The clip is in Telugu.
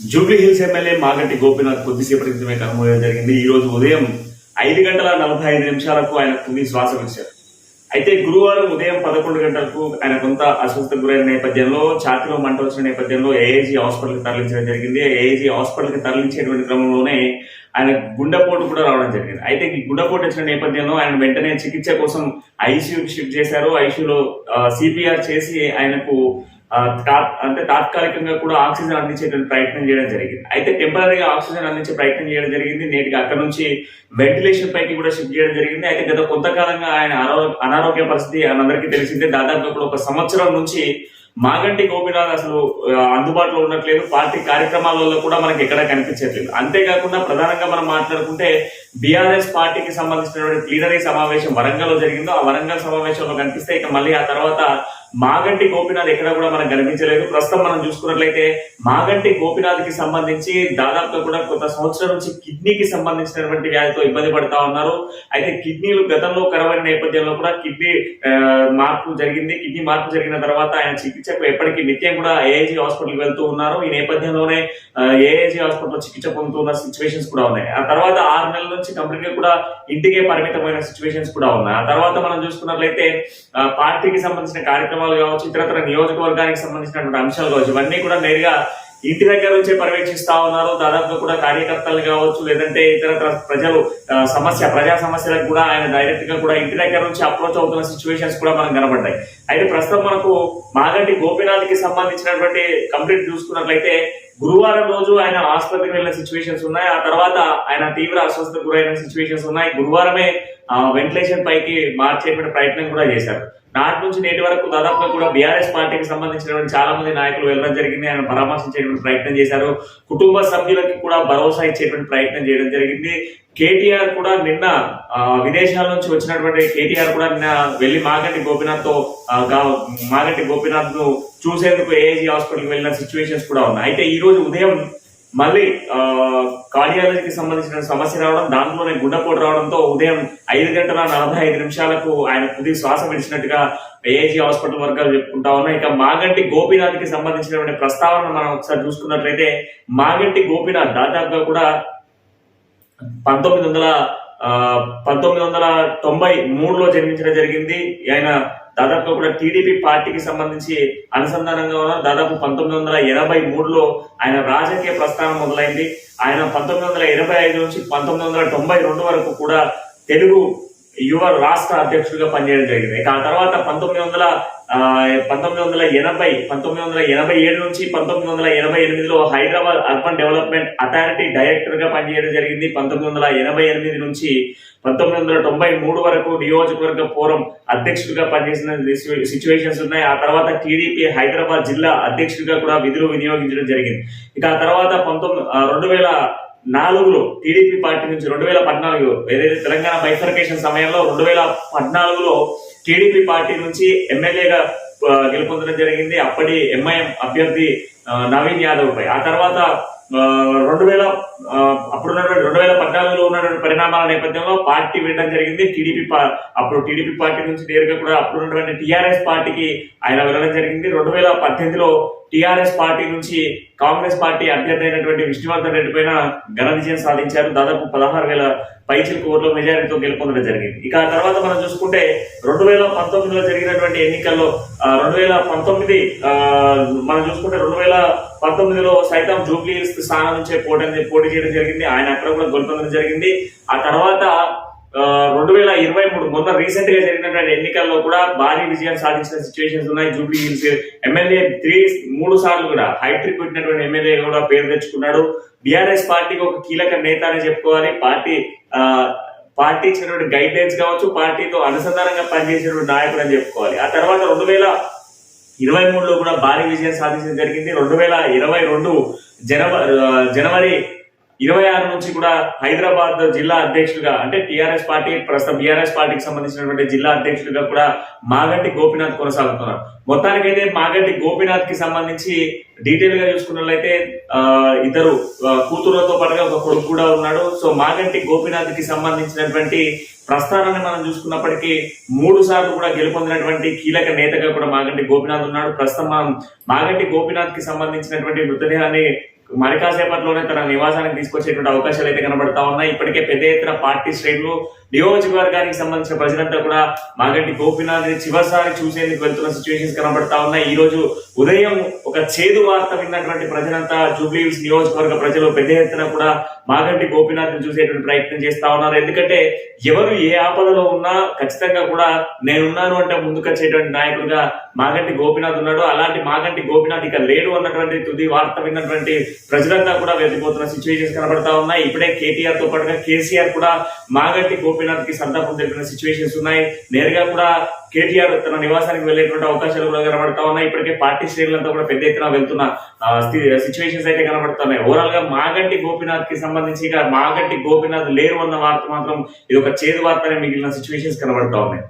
జూబ్లీ హిల్స్ ఎమ్మెల్యే మాగంటి గోపీనాథ్ కొద్దిసేపటి క్రితమే కనుమూయడం జరిగింది. ఈ రోజు ఉదయం ఐదు గంటల నలభై ఐదు నిమిషాలకు ఆయన తుది శ్వాస విడిచారు. అయితే గురువారం ఉదయం పదకొండు గంటలకు ఆయన కొంత అస్వస్థకు గురైన నేపథ్యంలో ఛాతిలో మంట వచ్చిన నేపథ్యంలో ఏఐజీ హాస్పిటల్కి తరలించడం జరిగింది. ఏఐజీ హాస్పిటల్కి తరలించేటువంటి క్రమంలోనే ఆయన గుండెపోటు కూడా రావడం జరిగింది. అయితే ఈ గుండెపోటు వచ్చిన నేపథ్యంలో ఆయన వెంటనే చికిత్స కోసం ఐసీయూకి షిఫ్ట్ చేశారు. ఐసీయూలో సిపిఆర్ చేసి ఆయనకు అంటే తాత్కాలికంగా కూడా ఆక్సిజన్ అందించేటువంటి ప్రయత్నం చేయడం జరిగింది. అయితే టెంపరీగా ఆక్సిజన్ అందించే ప్రయత్నం చేయడం జరిగింది. నేటికి అక్కడ నుంచి వెంటిలేషన్ పైకి కూడా షిఫ్ట్ చేయడం జరిగింది. అయితే గత కొంతకాలంగా ఆయన అనారోగ్య పరిస్థితి అందరికీ తెలిసిందే. దాదాపు కూడా ఒక సంవత్సరం నుంచి మాగంటి గోపినాథ్ అసలు అందుబాటులో ఉండట్లేదు. పార్టీ కార్యక్రమాలలో కూడా మనకి ఎక్కడ కనిపించట్లేదు. అంతేకాకుండా ప్రధానంగా మనం మాట్లాడుకుంటే బీఆర్ఎస్ పార్టీకి సంబంధించినటువంటి ప్లీనరీ సమావేశం వరంగల్లో జరిగిందో ఆ వరంగల్ సమావేశంలో కనిపిస్తే ఇక మళ్ళీ ఆ తర్వాత మాగంటి గోపినాథ్ ఎక్కడ కూడా మనకు కనిపించలేదు. ప్రస్తుతం మనం చూసుకున్నట్లయితే మాగంటి గోపినాథ్కి సంబంధించి దాదాపుగా కూడా కొంత సంవత్సరం నుంచి కిడ్నీకి సంబంధించినటువంటి వ్యాధితో ఇబ్బంది పడతా ఉన్నారు. అయితే కిడ్నీలు గతంలో కరవని నేపథ్యంలో కూడా కిడ్నీ మార్పు జరిగింది. కిడ్నీ మార్పు జరిగిన తర్వాత ఆయన చికిత్సకు ఎప్పటికీ నిత్యం కూడా ఏఐజీ హాస్పిటల్ వెళ్తూ ఉన్నారు. ఈ నేపథ్యంలోనే ఏఐజీ హాస్పిటల్ చికిత్స పొందుతున్న సిచ్యువేషన్స్ కూడా ఉన్నాయి. ఆ తర్వాత ఆరు నెలల నుంచి కంప్లీట్గా కూడా ఇంటికే పరిమితమైన సిచ్యువేషన్స్ కూడా ఉన్నాయి. ఆ తర్వాత మనం చూసుకున్నట్లయితే పార్టీకి సంబంధించిన కార్యక్రమం కార్యక్రమాలు కావచ్చు ఇతరత్ర నియోజకవర్గానికి సంబంధించినటువంటి అంశాలు కావచ్చు ఇవన్నీ కూడా నేరుగా ఇంటి దగ్గర నుంచే పర్యవేక్షిస్తా ఉన్నారు. దాదాపుగా కూడా కార్యకర్తలు కావచ్చు లేదంటే ఇతరత్ర ప్రజలు సమస్య ప్రజా సమస్యలకు కూడా ఆయన డైరెక్ట్గా కూడా ఇంటి దగ్గర నుంచి అప్రోచ్ అవుతున్న సిచ్యువేషన్స్ కూడా మనకు కనబడ్డాయి. అయితే ప్రస్తుతం మనకు మాగంటి గోపినాథ్కి సంబంధించినటువంటి కంప్లీట్ చూసుకున్నట్లయితే గురువారం రోజు ఆయన ఆసుపత్రికి వెళ్ళిన సిచ్యువేషన్స్ ఉన్నాయి. ఆ తర్వాత ఆయన తీవ్ర అస్వస్థతకు గురైన సిచ్యువేషన్స్ ఉన్నాయి. గురువారమే వెంటిలేషన్ పైకి మార్చేటువంటి ప్రయత్నం కూడా చేశారు. నాటి నుంచి నేటి వరకు దాదాపుగా కూడా బీఆర్ఎస్ పార్టీకి సంబంధించినటువంటి చాలా మంది నాయకులు వెళ్ళడం జరిగింది. ఆయన పరామర్శించేటువంటి ప్రయత్నం చేశారు. కుటుంబ సభ్యులకి కూడా భరోసా ఇచ్చేటువంటి ప్రయత్నం చేయడం జరిగింది. కేటీఆర్ కూడా నిన్న ఆ, విదేశాల నుంచి వచ్చినటువంటి కేటీఆర్ కూడా నిన్న వెళ్ళి మాగంటి గోపీనాథ్తో మాగంటి గోపీనాథ్ను చూసేందుకు ఏఐజీ హాస్పిటల్ వెళ్ళిన సిచ్యువేషన్స్ కూడా ఉన్నాయి. అయితే ఈ రోజు ఉదయం మళ్ళీ కార్డియాలజీకి సంబంధించిన సమస్య రావడం దాంట్లోనే గుండెపోటు రావడంతో ఉదయం ఐదు గంటల నలభై ఐదు నిమిషాలకు ఆయన తుది శ్వాస విడిచినట్టుగా ఏజీ హాస్పిటల్ వర్గాలు చెప్పుకుంటా ఉన్నాయి ఇక మాగంటి గోపీనాథ్కి సంబంధించినటువంటి ప్రస్తావన మనం ఒకసారి చూసుకున్నట్లయితే మాగంటి గోపీనాథ్ దాదాపుగా కూడా పంతొమ్మిది వందల ఆ, పంతొమ్మిది వందల తొంభై మూడులో జన్మించడం జరిగింది. ఆయన దాదాపుగా కూడా టీడీపీ పార్టీకి సంబంధించి అనుసంధానంగా ఉన్న దాదాపు పంతొమ్మిది వందల ఎనభై మూడులో ఆయన రాజకీయ ప్రస్థానం మొదలైంది. ఆయన పంతొమ్మిది వందల ఎనభై ఐదు నుంచి పంతొమ్మిది వందల తొంభై రెండు వరకు కూడా తెలుగు యువ రాష్ట్ర అధ్యక్షుడిగా పనిచేయడం జరిగింది. ఇక ఆ తర్వాత పంతొమ్మిది వందల పంతొమ్మిది వందల ఎనభై పంతొమ్మిది వందల ఎనభై ఏడు నుంచి పంతొమ్మిది వందల ఎనభై ఎనిమిదిలో హైదరాబాద్ అర్బన్ డెవలప్మెంట్ అథారిటీ డైరెక్టర్గా పనిచేయడం జరిగింది. పంతొమ్మిది వందల ఎనభై ఎనిమిది నుంచి పంతొమ్మిది వందల తొంభై మూడు వరకు నియోజకవర్గ ఫోరం అధ్యక్షుడిగా పనిచేసిన సిచ్యువేషన్స్ ఉన్నాయి. ఆ తర్వాత టీడీపీ హైదరాబాద్ జిల్లా అధ్యక్షుడిగా కూడా విధులు వినియోగించడం జరిగింది. ఇక ఆ తర్వాత పంతొమ్మిది రెండు వేల నాలుగులో టీడీపీ పార్టీ నుంచి రెండు వేల పద్నాలుగు ఏదైతే తెలంగాణ బైఫర్కేషన్ సమయంలో రెండు వేల పద్నాలుగులో టీడీపీ పార్టీ నుంచి ఎమ్మెల్యేగా గెలుపొందడం జరిగింది. అప్పటి ఎంఐఎం అభ్యర్థి నవీన్ యాదవ్ పై ఆ తర్వాత రెండు వేల అప్పుడు ఉన్నటువంటి రెండు వేల పద్నాలుగులో ఉన్నటువంటి పరిణామాల నేపథ్యంలో పార్టీ వెళ్ళడం జరిగింది. టీడీపీ అప్పుడు టీడీపీ పార్టీ నుంచి నేరుగా కూడా అప్పుడు ఉన్నటువంటి టీఆర్ఎస్ పార్టీకి ఆయన వెళ్ళడం జరిగింది. రెండు వేల పద్దెనిమిదిలో టీఆర్ఎస్ పార్టీ నుంచి కాంగ్రెస్ పార్టీ అభ్యర్థి అయినటువంటి విష్ణువర్ధన్ రెడ్డి పైన ఘన విజయం సాధించారు. దాదాపు పదహారు వేల పైచిలకు ఓట్ల మెజారిటీతో గెలుపొందడం జరిగింది. ఇక ఆ తర్వాత మనం చూసుకుంటే రెండు వేల పంతొమ్మిదిలో జరిగినటువంటి ఎన్నికల్లో రెండు వేల పంతొమ్మిది మనం చూసుకుంటే రెండు వేల పంతొమ్మిదిలో సైతం జూబ్లీ హిల్స్ స్థానం నుంచే పోటీ పోటీ చేయడం జరిగింది. ఆయన అక్కడ కూడా గెలుపొందడం జరిగింది. ఆ తర్వాత రెండు వేల ఇరవై మూడు మొన్న రీసెంట్గా జరిగినటువంటి ఎన్నికల్లో కూడా భారీ విజయం సాధించిన సిచ్యువేషన్స్ ఉన్నాయి. జూబ్లీ హిల్స్ ఎమ్మెల్యే త్రీ మూడు సార్లు కూడా హైట్రిక్ పెట్టినటువంటి ఎమ్మెల్యే కూడా పేరు తెచ్చుకున్నాడు. బీఆర్ఎస్ పార్టీకి ఒక కీలక నేత అని చెప్పుకోవాలి. పార్టీ పార్టీ ఇచ్చినటువంటి గైడ్ లైన్స్ కావచ్చు పార్టీతో అనుసంధానంగా పనిచేసినటువంటి నాయకుడు అని చెప్పుకోవాలి. ఆ తర్వాత రెండు వేల ఇరవై మూడులో కూడా భారీ విజయం సాధించడం జరిగింది. రెండు వేల ఇరవై రెండు జనవరి జనవరి ఇరవై ఆరు నుంచి కూడా హైదరాబాద్ జిల్లా అధ్యక్షుడిగా అంటే టిఆర్ఎస్ పార్టీ ప్రస్తుతం బీఆర్ఎస్ పార్టీకి సంబంధించినటువంటి జిల్లా అధ్యక్షుడిగా కూడా మాగంటి గోపినాథ్ కొనసాగుతున్నారు. మొత్తానికైతే మాగంటి గోపినాథ్కి సంబంధించి డీటెయిల్గా చూసుకున్నట్లయితే ఆ, ఇద్దరు కూతురుతో కూతురులతో పాటుగా ఒక కొడుకు కూడా ఉన్నాడు. సో మాగంటి గోపినాథ్కి సంబంధించినటువంటి ప్రస్థానాన్ని మనం చూసుకున్నప్పటికీ మూడు సార్లు కూడా గెలుపొందినటువంటి కీలక నేతగా కూడా మాగంటి గోపినాథ్ ఉన్నాడు. ప్రస్తుతం మనం మాగంటి గోపినాథ్కి సంబంధించినటువంటి మృతదేహాన్ని మరి కాసేపట్లోనే తన నివాసానికి తీసుకొచ్చేటువంటి అవకాశాలు అయితే కనబడతా ఉన్నాయి. ఇప్పటికే పెద్ద ఎత్తున పార్టీ శ్రేణులు నియోజకవర్గానికి సంబంధించిన ప్రజలంతా కూడా మాగంటి గోపినాథ్ చివరిసారి చూసేందుకు వెళ్తున్న సిచ్యువేషన్స్ కనబడతా ఉన్నాయి. ఈ రోజు ఉదయం ఒక చేదు వార్త విన్నటువంటి ప్రజలంతా జూబ్లీ నియోజకవర్గ ప్రజలు పెద్ద ఎత్తున కూడా మాగంటి గోపినాథ్ని చూసేటువంటి ప్రయత్నం చేస్తా ఉన్నారు. ఎందుకంటే ఎవరు ఏ ఆపదలో ఉన్నా ఖచ్చితంగా కూడా నేనున్నాను అంటే ముందుకొచ్చేటువంటి నాయకుడుగా మాగంటి గోపినాథ్ ఉన్నాడు. అలాంటి మాగంటి గోపినాథ్ ఇక లేడు అన్నటువంటి తుది వార్త విన్నటువంటి ప్రజలంతా కూడా వెళ్ళిపోతున్న సిచ్యువేషన్స్ కనబడతా ఉన్నాయి. ఇప్పుడే కేటీఆర్తో పాటుగా కేసీఆర్ కూడా మాగంటి గోపీనాథ్కి సంతాపం తెలిపిన సిచ్యువేషన్స్ ఉన్నాయి. నేరుగా కూడా కేటీఆర్ తన నివాసానికి వెళ్ళేటువంటి అవకాశాలు కూడా కనబడతా ఉన్నాయి. ఇప్పటికే పార్టీ శ్రేణులంతా కూడా పెద్ద ఎత్తున వెళ్తున్న సిచ్యువేషన్స్ అయితే కనబడుతున్నాయి. ఓవరాల్గా మాగంటి గోపీనాథ్కి సంబంధించి ఇక మాగంటి గోపీనాథ్ లేరు అన్న వార్త మాత్రం ఇది ఒక చేదు వార్తనే మిగిలిన సిచ్యువేషన్స్ కనబడతా ఉన్నాయి.